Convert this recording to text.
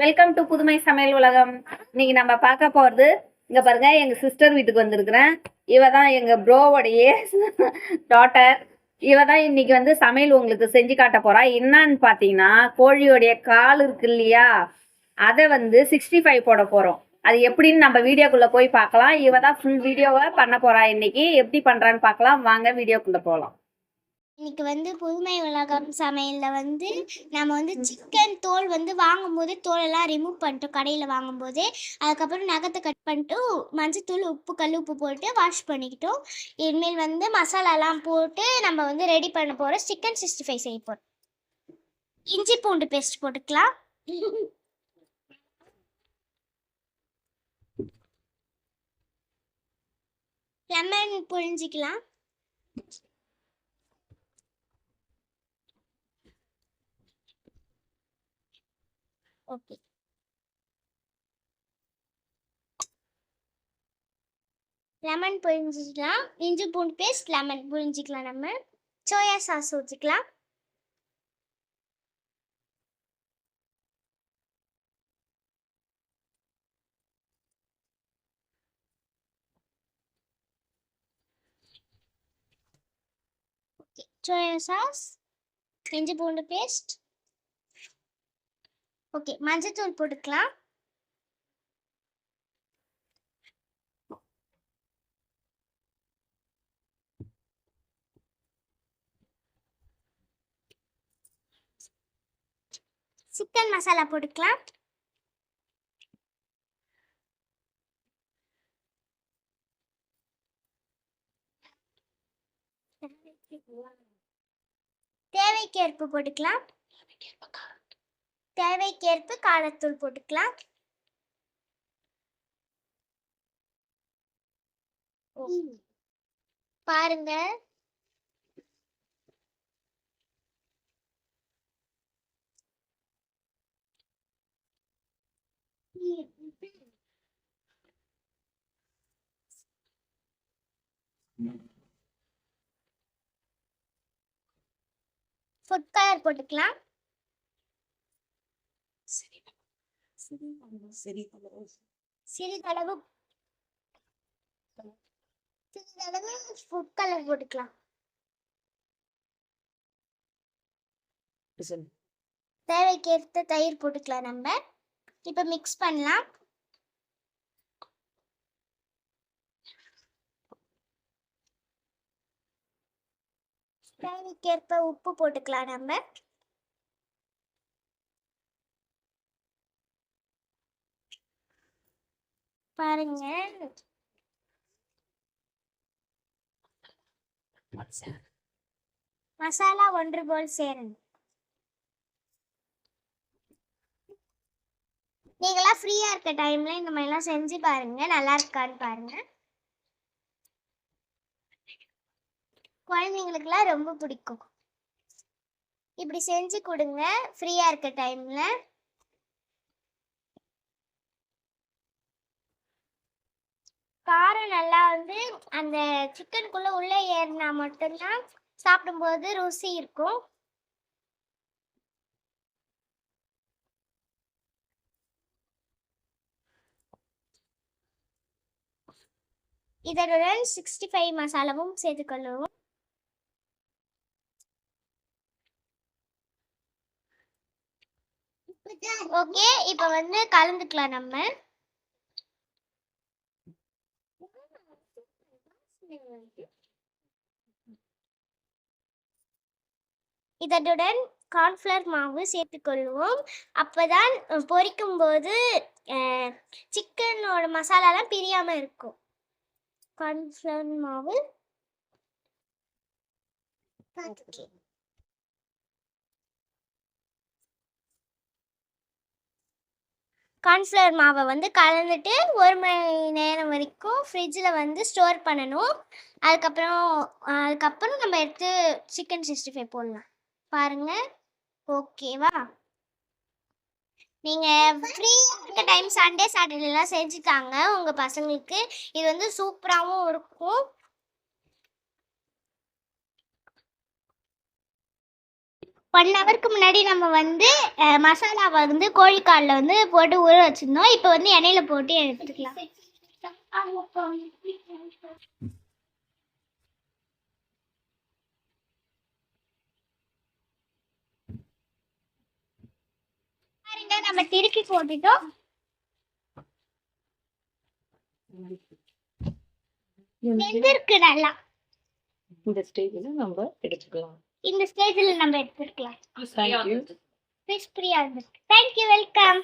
Welcome to புதுமை சமையல் உலகம். இன்னைக்கு நம்ம பார்க்க போகிறது இங்கே பாருங்க எங்கள் சிஸ்டர் வீட்டுக்கு வந்திருக்கிறேன். இவ தான் எங்கள் ப்ரோவோடைய டாட்டர் இவ தான் இன்னைக்கு வந்து சமையல் உங்களுக்கு செஞ்சு காட்ட போறா. என்னன்னு பார்த்தீங்கன்னா கோழியோடைய கால் இருக்கு இல்லையா? அதை வந்து சிக்ஸ்டி ஃபைவ் போட போகிறோம் அது எப்படின்னு நம்ம வீடியோக்குள்ளே போய் பார்க்கலாம். இவ தான் ஃபுல் வீடியோவை பண்ண போறா இன்னைக்கு. எப்படி பண்ணுறான்னு பார்க்கலாம். வாங்க வீடியோக்குள்ளே போகலாம் இன்னைக்கு வந்து புதுமை உலகம் சமையலில் வந்து நம்ம வந்து சிக்கன் தோல் வந்து வாங்கும்போது தோலெல்லாம் ரிமூவ் பண்ணிட்டோம் கடையில் வாங்கும்போது. அதுக்கப்புறம் நகத்தை கட் பண்ணிட்டு மஞ்சத்தூள் உப்பு கல் உப்பு போட்டு வாஷ் பண்ணிக்கிட்டோம். இனிமேல் வந்து மசாலாலாம் போட்டு நம்ம வந்து ரெடி பண்ண போகிறோம் சிக்கன் சிக்ஸ்டி ஃபைவ் செய்ய போகிறோம் இஞ்சி பூண்டு பேஸ்ட் போட்டுக்கலாம். லெமன் புழிஞ்சிக்கலாம். ஓகே. லெமன் புரிஞ்சிக்கலாம் இஞ்சி பூண்டு பேஸ்ட் லெமன் புரிஞ்சிக்கலாம் நம்ம. சோயா சாஸ் ஊற்றிக்கலாம் ஓகே சோயா சாஸ் இஞ்சி பூண்டு பேஸ்ட் ஓகே மஞ்சத்தூள் போட்டுக்கலாம். சிக்கன் மசாலா போட்டுக்கலாம். தேவைக்கேற்ப போட்டுக்கலாம். தேவைக்கேற்ப காரத்தூள் போட்டுக்கலாம். பாருங்க. ஃபுட் கலர் போட்டுக்கலாம். சிறிதளவு சிறிதளவு ஃபுட் கலர் போட்டுக்கலாம். தேவைக்கேற்ற தயிர் போட்டுக்கலாம் நம்ம. இப்போ மிக்ஸ் பண்ணலாம். தேவைக்கேற்ப உப்பு போட்டுக்கலாம் நம்ம. பாருங்க. மசாலா ஒன்று போல் சேருங்க நீங்களாம் ஃப்ரீயா இருக்க டைம்ல இந்த மாதிரிலாம் செஞ்சு பாருங்க. நல்லா இருக்கான்னு பாருங்க. குழந்தைங்களுக்குலாம் ரொம்ப பிடிக்கும். இப்படி செஞ்சு கொடுங்க. ஃப்ரீயா இருக்க டைம்ல காரம் நல்லா வந்து அந்த சிக்கனுக்குள்ள உள்ள ஏறினா மட்டும்தான் சாப்பிடும்போது ருசி இருக்கும். இதனுடன் சிக்ஸ்டி ஃபைவ் மசாலாவும் சேர்த்துக்கொள்ளுவோம் ஓகே இப்போ வந்து கலந்துக்கலாம் நம்ம. இதனுடன் கார்ன்ஃப்ளவர் மாவு சேர்த்துக்கொள்வோம். அப்போதான் பொரிக்கும் போது சிக்கனோட மசாலாலாம் பிரியாமல் இருக்கும். கார்ன்ஃப்ளவர் மாவு. Okay. கார்ன்ஃப்ளவர் மாவை வந்து கலந்துட்டு ஒரு மணி நேரம் வரைக்கும் ஃப்ரிட்ஜில் வந்து ஸ்டோர் பண்ணணும். அதுக்கப்புறம் அதுக்கப்புறம் நம்ம எடுத்து சிக்கன் சிக்ஸ்டி ஃபைவ் போடலாம் பாருங்கள் ஓகேவா நீங்கள் ஃப்ரீ இருக்க டைம் சண்டே சாட்டர்டேலாம் செஞ்சுட்டாங்க. உங்கள் பசங்களுக்கு இது வந்து சூப்பராகவும் இருக்கும். ஒன் ஹவருக்கு முன்னாடி நம்ம வந்து மசாலாவை வந்து கோழிக்காலில் வந்து போட்டு ஊற வச்சிருந்தோம். இப்போ வந்து எண்ணெயில் போட்டு எடுத்துக்கலாம். பாருங்க நம்ம திருப்பி போட்டுட்டோம். வெந்திருக்கு நல்லா. இந்த ஸ்டேஜில் நம்ம எடுத்துக்கலாம். இந்த ஸ்டேஜில் நம்ம எடுத்துக்கலாம். தேங்க்யூ ஃபிஷ் ஃப்ரீயாக இருந்திருக்கு தேங்க்யூ வெல்கம்